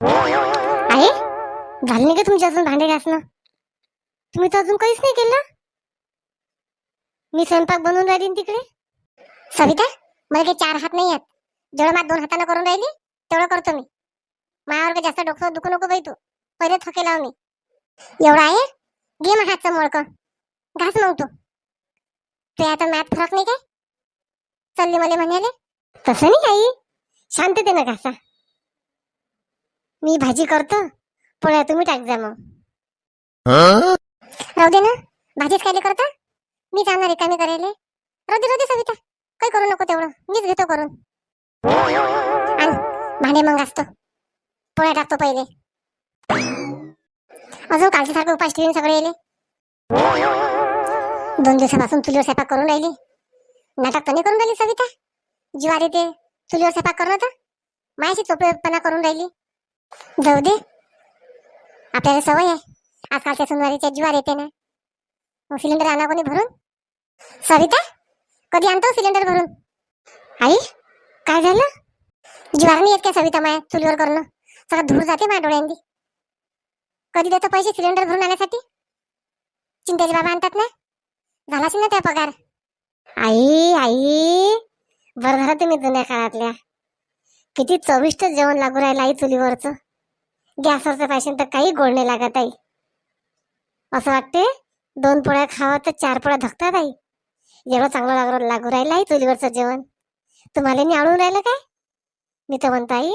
आहे? झाले नाही का तुमच्या अजून भांडे घासणं? तुम्ही तर अजून काहीच नाही केलं. मी स्वयंपाक बनवून राहिली ना तिकडे. सविता मला काही चार हात नाही आहेत. जेवढं माझ्या दोन हातानं करून राहिली तेवढं करतो मी. माझ्यावर काही जास्त डोकं दुखू नको बाई तू. पहिले थके लाव मी. एवढं आहे? घे मग हातचं मळकं. घास मग तू. ते आता मॅथ फरक नाही काय? चालली मला म्हणाले. तसं नाही काही शांततेनं घासा. मी भाजी करतो पोळ्या तुम्ही टाक जा मग. राहू दे ना भाजीच काय करता? मी जाणार रिकामी करायला. राहू दे राहू दे सविता काही करू नको तेवढं मीच घेतो करून. आण भांडे मग घासतो. पोळ्या टाकतो पहिले. अजून कालच्या सारखं उपास ठेवीन सगळे येले. दोन दिवसापासून चुलीवर स्वयंपाक करून राहिली. नाटक तर नाही करून राहिली सविता? जीवार येते चुलीवर स्वयंपाक करणं तर? मायाशी चोपडेपणा करून राहिली. जाऊ दे. आपल्याला सवय आहे. आजकालच्या सुनवारीच्या जीवार येते ना. मग सिलेंडर आणा कोणी भरून. सविता कधी आणतो सिलेंडर भरून? आई काय झालं? जीवार नाही येत काय सविता माया? चुलीवर करणं. सगळं धूर जाते माझ्या डोळ्यांनी. कधी देतो पैसे सिलेंडर भरून आणण्यासाठी? चिंतेचे बाबा आणतात ना. झालाच ना त्या पगार. आई आई बरं झालं तुम्ही जुन्या काळातल्या. किती चविष्ट जेवण लागू राहिलं आई चुलीवरचं. गॅसवरचं पैसे तर काही गोड नाही लागत आहे असं वाटते दोन पोळ्या खावा तर चार पोळ्या धकतात आई एवढं चांगलं लागू लागू राहिलं आहे चुलीवरचं जेवण. तुम्हाला नाही आवडून राहिलं काय? मी तर म्हणतो आई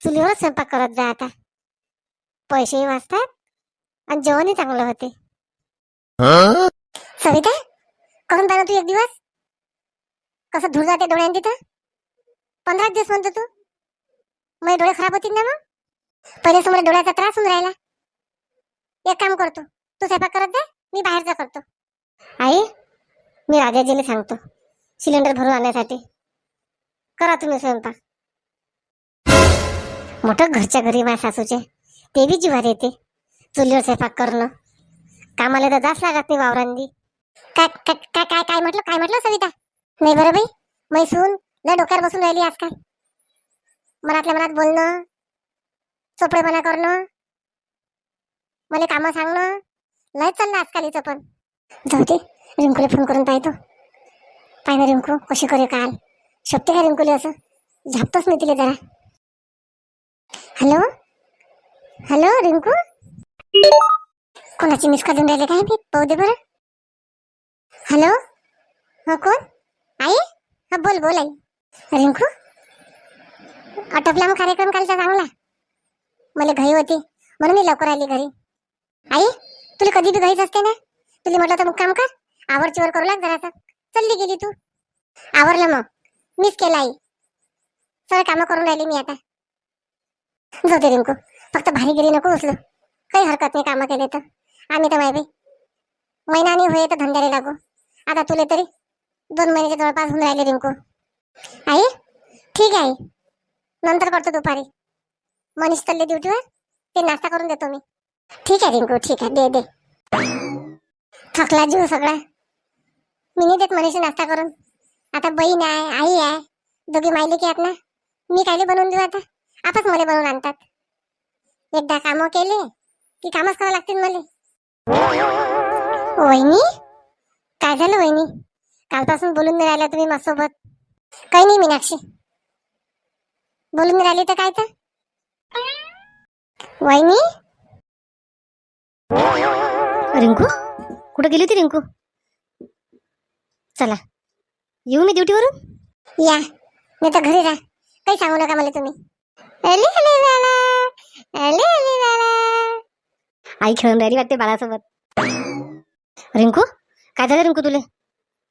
चुलीवरच स्वयंपाक करत जा आता. पैसेही वाचतात आणि जेवणही चांगलं होते. सविता करून पाहिलं तू एक दिवस. कसं धूर जाते डोळ्यांनी तिथं. पंधरा दिवस म्हणतो तू. माझे डोळे खराब होतील ना मग? पहिले समोर डोळ्याचा त्रास होऊन राहिला. एक काम करतो. तू स्वयंपाक करत जा मी बाहेरचा करतो. आई मी राजाजीला सांगतो. सिलेंडर भरून आणण्यासाठी. करा तुम्ही स्वयंपाक. मोठं घरच्या घरी माझ्या सासूचे. ते बी जीवार येते. चुलीवर स्वयंपाक करणं. कामाला तर जास्त लागत नाही वावरांनी. काय काय काय काय काय म्हटलं काय म्हटलं सविता? नाही बरं बाई. मैसून लय डोक्यावर बसून राहिली आजकाल. मनातल्या मनात बोलणं चोपडेपणा करणं. मला कामं सांगणं. लय चाललं आजकाल हिचं पण. जाऊ दे रिंकूला फोन करून पाहतो. पाय ना रिंकू कशी करे काल? शोभते का रिंकूले असं? झापतोच नाही तिला जरा. हॅलो? हॅलो रिंकू? कोणाची मिस करून राहिले काय मी? पाहू दे बरं. हॅलो? हो कोण? आई? हा बोल बोल आई. रिंकू? आटोपला मग कार्यक्रम कालचा चांगला. मला घाई होती. म्हणून मी लवकर आली घरी. आई तुला कधी बी घाईच असते ना? तुला म्हटलं तर मुक्काम कर. आवरचीवर करू लाग जरासा. चालली गेली तू. आवरलं मग. मीच केलं आई. सगळं कामं करून राहिली मी आता. जाऊ दे रिंकू. फक्त भारी गिरी नको उचलू. काही हरकत नाही कामं केले तर. आम्ही तर माहिती महिनानी होय तर धंद्याला लागू. आता तुले तरी दोन महिन्याच्या जवळपास होऊन राहिले रिंकू. आई ठीक आहे नंतर करतो दुपारी. मनीष चालले ड्युटीवर ते नाश्ता करून देतो मी. ठीक आहे रिंकू ठीक आहे. दे दे. थकला जीव सगळा. मी नाही देत मनीष नाश्ता करून. आता बहीण आहे आई आहे. दोघी मायले की आहेत ना? मी कायले बनवून देऊ आता? आपच मला बनवून आणतात. एकदा कामं केले की कामच करावं लागतील मला. वहिनी? काय झालं वहिनी? कालपासून बोलून नाही राहिला तुम्ही माझ्यासोबत. काही नाही मीनाक्षी. बोलून नाही राहिली तर काय तर? वहिनी? रिंकू? कुठं गेली होती रिंकू? चला. येऊ मी ड्युटीवरून? या. मी तर घरी राहा काही सांगू नका मला तुम्ही. अले अले बाळा. अले अले बाळा. आई खेळून राहिली वाटते बाळासोबत. रिंकू? काय झालं रिंकू तुले?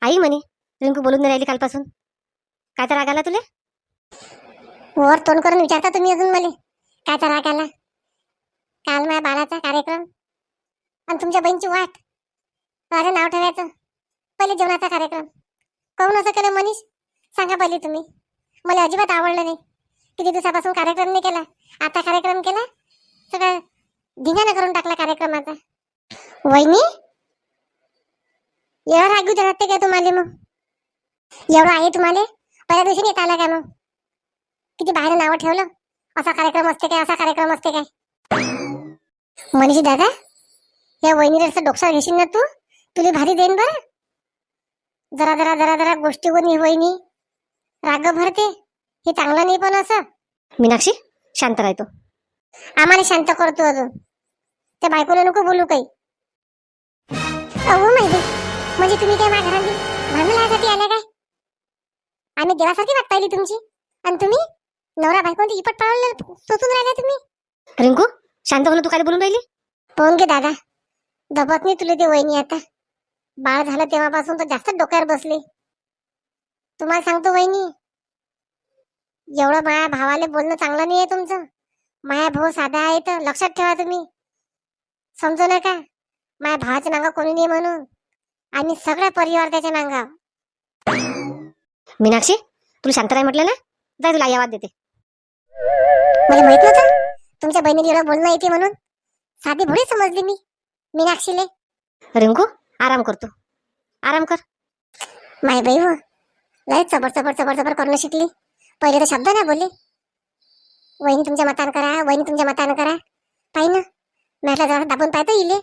आई म्हणे रिंकू बोलून नाही राहिली कालपासून. काय तर राग आला तुले? वर तोंड करून विचारता तुम्ही अजून मला? काय तर राग आला काल माझ्या बाळाचा कार्यक्रम आणि तुमच्या बहिणीची वाट. माझं नाव ठेवायचं. पहिले जेवणाचा कार्यक्रम. काहून असं केलं मनीष? सांगा पहिले तुम्ही. मला अजिबात आवडलं नाही. किती दिवसापासून कार्यक्रम नाही केला. आता कार्यक्रम केला. सगळं धिंगाणा करून टाकला कार्यक्रमाचा. वहिनी? एवढा घेऊ राहते का तुम्हाला मग? एवढं आहे तुम्हाला? पहिल्या दिवशी येत आला का मग? किती बाहेर नावं ठेवलं. असा कार्यक्रम असते काय असा कार्यक्रम असते काय? मनीष दादा या वहिनीला डोक्सा घेशील ना तू? तुला भारी देईन बरं. जरा जरा जरा जरा गोष्टीवर वहिनी. राग भरते. हे चांगलं नाही पण असं. मीनाक्षी शांत राहतो आम्हाला शांत करतो अजून. त्या बायकोला नको बोलू काही. अहो माहिती. म्हणजे तुम्ही काय माझ्या घरात भांडण आल्या काय? आम्ही देवासारखी वाट पाहिली तुमची. आणि तुम्ही? नवरा बायको इपट पळवलं सोचून राहिल्या तुम्ही? रिंकू शांत होणं तू काय बोलून राहिली? पाहून घे दादा. दबत नाही तुला ते वहिनी आता. बाळ झालं तेव्हापासून तर जास्त डोक्यावर बसले. तुम्हाला सांगतो वहिनी एवढं माया भावाला बोलणं चांगलं नाही आहे तुमचं. माया भाऊ साधा आहे तर लक्षात ठेवा तुम्ही. समजू नका. माझ्या भावाच्या नांगा कोणी नाही म्हणून. आम्ही सगळा परिवार त्याच्या नांगा. मीनाक्षी तुला शांत राय म्हटलं ना? जाय तुला आई आवाज देते. मला माहीत नव्हतं. तुमच्या बहिणीला एवढं बोलणं येते म्हणून. साधी भोळी समजली मी. मीनाक्षीले. रिंकू आराम करतो आराम कर. माय बाई हो. लय चबर चबर चबर चबर करणं शिकली. पहिले तर शब्द नाही बोलले. वहिनी तुमच्या मतानं करा वहिनी तुमच्या मतानं करा. पाहि ना. म्हटलं जरा दाबून पाहतो इले.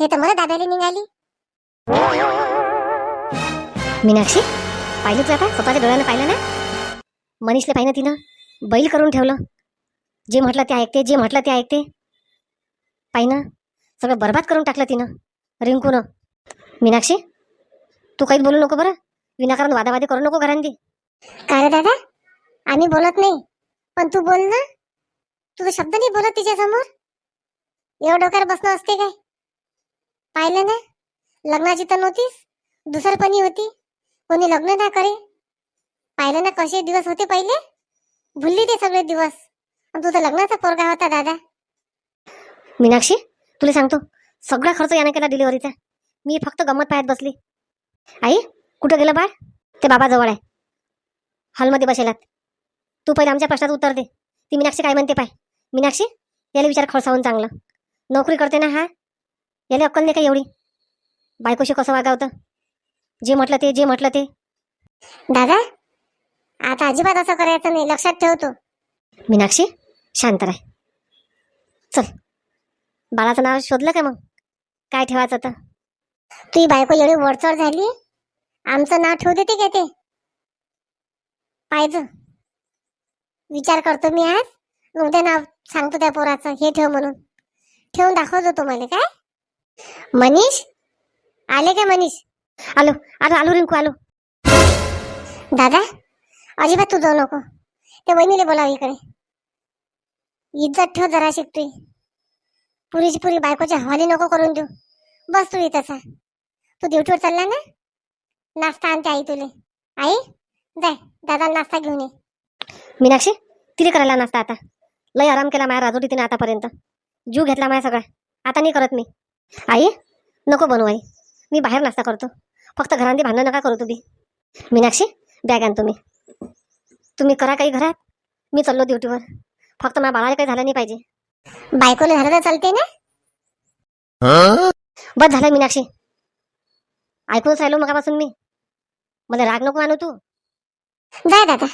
हे तर मला दाबायला निघाली. मीनाक्षी पाहिलं तू आता? स्वतःच्या डोळ्यानं पाहिलं ना? मनीषला पाहिलं तिनं? बैल करून ठेवलं. जे म्हटलं ते ऐकते जे म्हटलं ते ऐकते. पाहिनं सगळं बरबाद करून टाकलं तिनं रिंकूनं. मीनाक्षी तू काहीच बोलू नको बरं. विनाकारण वादावादी करू नको घरांदी काय रे दादा? आम्ही बोलत नाही. पण तू बोल ना. तुझा शब्द नाही बोलत तिच्या समोर. एवढं डोक्यावर बसणं असते काय? पाहिलं ना? लग्नाची तर नव्हतीस दुसरपणी होती? कोणी लग्न ना करे. पाहिलं ना कसे दिवस होते पहिले? भुलली ते सगळे दिवस. आणि तुझा लग्नाचा पोरगा होता दादा. मीनाक्षी तुला सांगतो सगळा खर्च याने केला डिलिव्हरीचा मी फक्त गंमत पाहत बसली. आई कुठं गेलं बाळ? ते बाबा जवळ आहे. हॉलमध्ये बसेलात. तू पहिले आमच्या प्रश्नात उत्तर दे. ती मीनाक्षी काय म्हणते पाय. मीनाक्षी याला विचार खळसावून चांगलं. नोकरी करते ना हा? याला अक्कल नाही का एवढी? बायकोशी कसं वागावतं? जे म्हटलं ते जे म्हटलं ते. दादा आता अजिबात असं करायचं नाही. लक्षात ठेवतो मीनाक्षी शांत राह. चल. बाळाचं नाव शोधलं का मग? काय ठेवायचं तर तुझी बायको एवढी वरचढ झाली. आमचं नाव ठेवू देते का ते? पाहिजे. विचार करतो मी आज. मग उद्या नाव सांगतो त्या पोराचं. हे ठेव म्हणून. ठेवून दाखवतो तुम्हाला काय? मनीष? आले का मनीष? आलो. आलो आलो रिंकू आलो. दादा? अजिबात तू जाऊ नको. त्या वहिनीला बोलाव इकडे. इज्जत ठेव जरा शिकतोय. पुरीची पुरी बायकोच्या हवाली नको करून देऊ. बस तू इथंच तू ड्युटीवर चालला ना? नाश्ता आणते आई तुले. आई जाय. दादा नाश्ता घेऊन ये. मीनाक्षी तिने करायला नाश्ता आता. लय आराम केला माझ्या राजोटी तिने आतापर्यंत. जीव घेतला माझ्या सगळा. आता नाही करत मी. आई नको बनवू आई. मी बाहेर नाश्ता करतो. फक्त घरांनी भांडण नका करू तुम्ही. मीनाक्षी बॅग आण तुम्ही. तुम्ही करा काही घरात. मी चाललो ड्युटीवर. फक्त माझ्या बाळाला काही झालं नाही पाहिजे. बायकोला झालं तर चालते ना? बस झालं मीनाक्षी. ऐकूनच राहिलो मगापासून मी. मला राग नको आणू तू. जाय दादा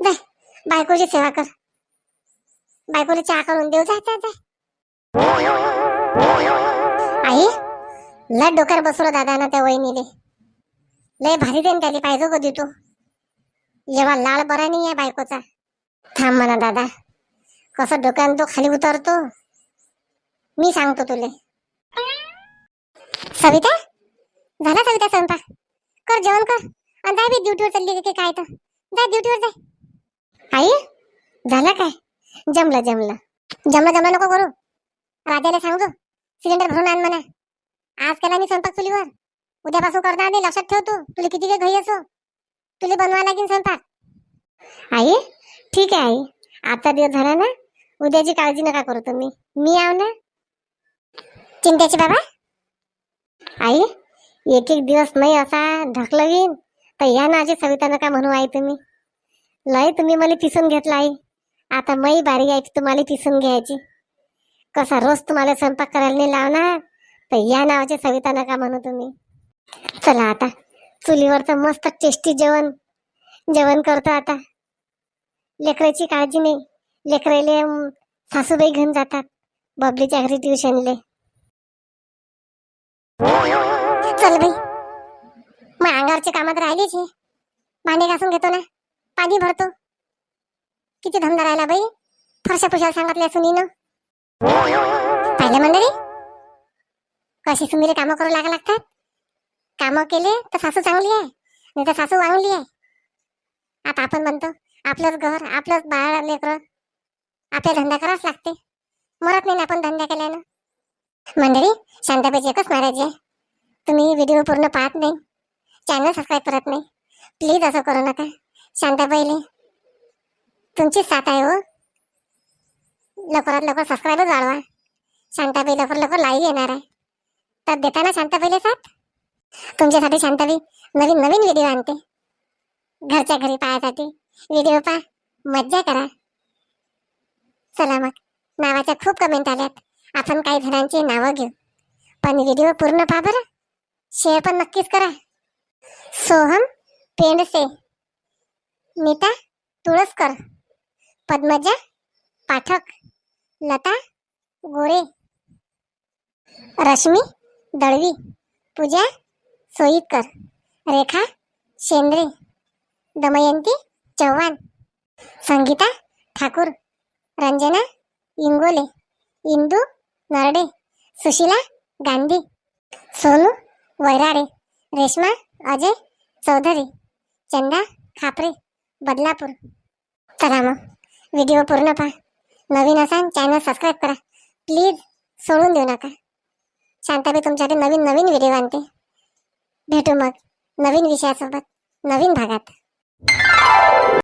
जाय. बायकोची सेवा कर. बायकोला चहा करून देऊ जाय जाय आई लय डोक्यावर बसवलं दादा ना त्या वहिनीले. लय भारी देईन त्याला पाहिजे कधी तू. जेव्हा लाल बरा नाही आहे बायकोचा. थांब म्हणा दादा. कसं डोक्यान तो खाली उतरतो? मी सांगतो तुले. सविता? झाला सविता स्वयंपाक? कर जेवण कर. आणि जाय बी ड्युटीवर चालली की काय तर. जाय ड्युटीवर जाय आई झालं काय? जमलं जमलं. जमलं जमलं नको करू. राजाला सांगतो सिलेंडर भरून आण म्हणा. आज केला मी स्वयंपाक चुलीवर. उद्यापासून करणार नाही लक्षात ठेव तू. तुला किती काही घाई असो. तुला बनवा लागेल स्वयंपाक? आई ठीक आहे आई. आता दिवस झाला ना? उद्याची काळजी नका करू तुम्ही. मी आव ना? चिंत्याचे बाबा? आई एक एक दिवस नाही असा ढकलवीन. तर या ना अशी सविता नका म्हणू आई तुम्ही. लय तुम्ही मला पिसून घेतला आई. आता मई बारी यायची तुम्हाला पिसून घ्यायची. कसा रोज तुम्हाला स्वयंपाक करायला नाही लावणार? तर या नावाची सविता नका म्हणू तुम्ही. चला आता. चुलीवरचं मस्त टेस्टी जेवण. जेवण करतो आता. लेकराची काळजी नाही. लेकराले सासूबाई घेऊन जातात. बबलीच्या घरी ट्युशनले चल बाई. मग अंगावरच्या कामात राहिलेच हे. भांडे घासून घेतो ना. पाणी भरतो. किती धंदा राहिला बाई. फरशा पुशाला सांगितल्या सुनीनं. पाहिलं मंडळी? कशी सुनीले कामं करू लागा लागतात कामं केले तर सासू चांगली आहे. नाही तर सासू वांगली आहे. आता आपण म्हणतो आपलंच घर आपलंच बाळ लेकर. आपल्या धंदा करावाच लागते. मरत नाही ना आपण धंदा केल्यानं. मंडळी शांताबाईची एकच नाराजी आहे. तुम्ही व्हिडिओ पूर्ण पाहत नाही. चॅनल सबस्क्राईब करत नाही. प्लीज असं करू नका. शांताबाईले तुमचीच साथ आहे हो. लवकरात लवकर सबस्क्राईबच वाढवा. शांताबाई लवकर लवकर लाईव्ह येणार आहे. तर देता ना शांताबाईले साथ? तुमच्यासाठी शांतावी नवीन नवीन व्हिडिओ आणते. घरच्या घरी पाहायसाठी. व्हिडिओ पा मज्जा करा. चला मग. नावाच्या खूप कमेंट आल्यात. आपण काही जणांची नावं घेऊ. पण व्हिडिओ पूर्ण पहा बरं. शेअर पण नक्कीच करा. सोहम पेंडसे. नीता तुळसकर. पद्मजा पाठक. लता गोरे. रश्मी दळवी. पूजा सोईतकर रेखा शेंद्रे दमयंती चव्हाण संगीता ठाकूर रंजना इंगोले इंदू नरडे सुशीला गांधी सोनू वैराडे रेश्मा अजय चौधरी चंदा खापरे बदलापूर. चला मग व्हिडिओ पूर्ण पहा. नवीन असाल चॅनल सबस्क्राईब करा. प्लीज सोडून देऊ नका. शांताबाई तुमच्याकडे नवीन नवीन व्हिडिओ आणते. भेटू मग नवीन विषयासोबत नवीन भागात.